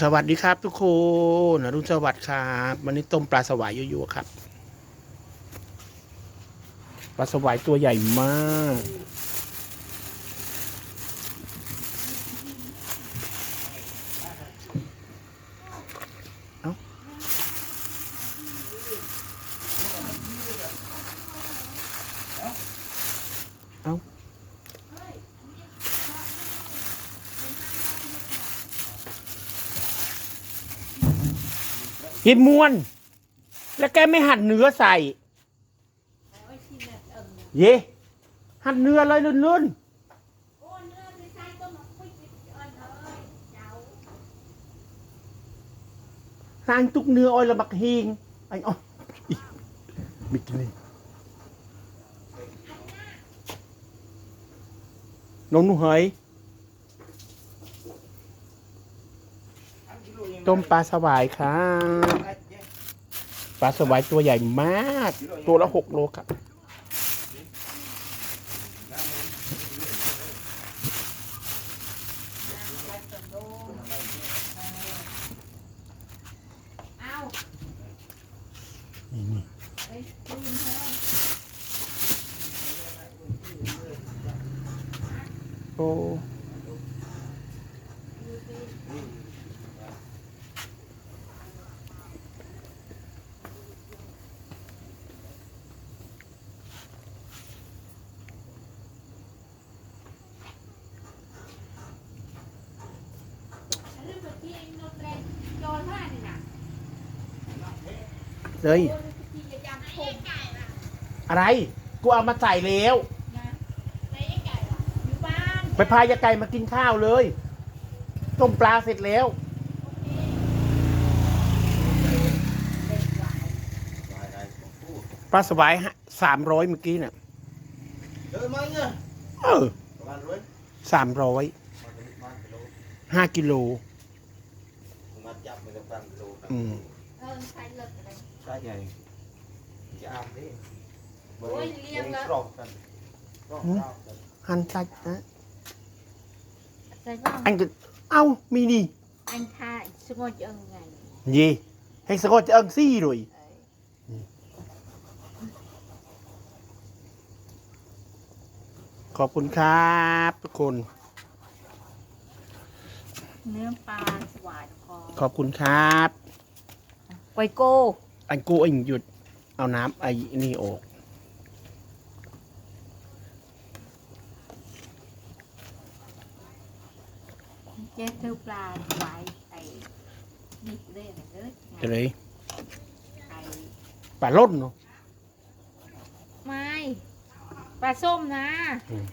สวัสดีครับ ทุกคนอรุณสวัสดิ์ครับวันนี้ต้มปลาสวายยั่วๆครับ ปลาสวายตัวใหญ่มากเอ้า เอ้ากินมวน แล้วแกไม่หั่นเนื้อใส่ เย่หั่นเนื้อเลยลื่นๆสร้างตุกเนื้ออ้อยละมักเฮงไอ้อ้อยมิกนี่น้องหนุ่เหย ต้มปลาสวายครับปลาสวายตัวใหญ่มาก ตัวละหกโลครับเอาโอ้ เรื่องแบบที่เองโดนแรงโจรมากนี่นะ เลยโดนที่จะยำคมอะไร กูเอามาใส่แล้วนะไปไอ้ไก่ล่ะอยู่บ้านไปพายาไก่มากินข้าวเลย ต้มปลาเสร็จแล้ว ปลาสวายสามร้อยเมื่อกี้เนี่ยเดินมาเนี่ยเออประมาณร้อยสามร้อยมาเป็นมากิโลห้ากิโลมาจับมันจะพันกิโลนะอืม เออใช้เลิศอะไรใช่ไงจะอามดิโอ้ยเลี้ยงแล้วกรอบกันกรอบกรอบกันหันตัดนะใส่บ้างอันก็เอ้ามีนี่อันท่าสงบยังไงเย่ให้สะกดจะเอิงซี่เลยเอ้ย ขอบคุณครับทุกคน เนื้อปลาสวายคอขอบคุณครับ ไวโก้อันกูเองหยุดเอาน้ำไอ้นี่ออก เจ๊เธอปลาสวายไอ้นี่เล่นเลยจะเลยไอ้ปลาล่นเนาะไม่ปลาส้มนะ อืม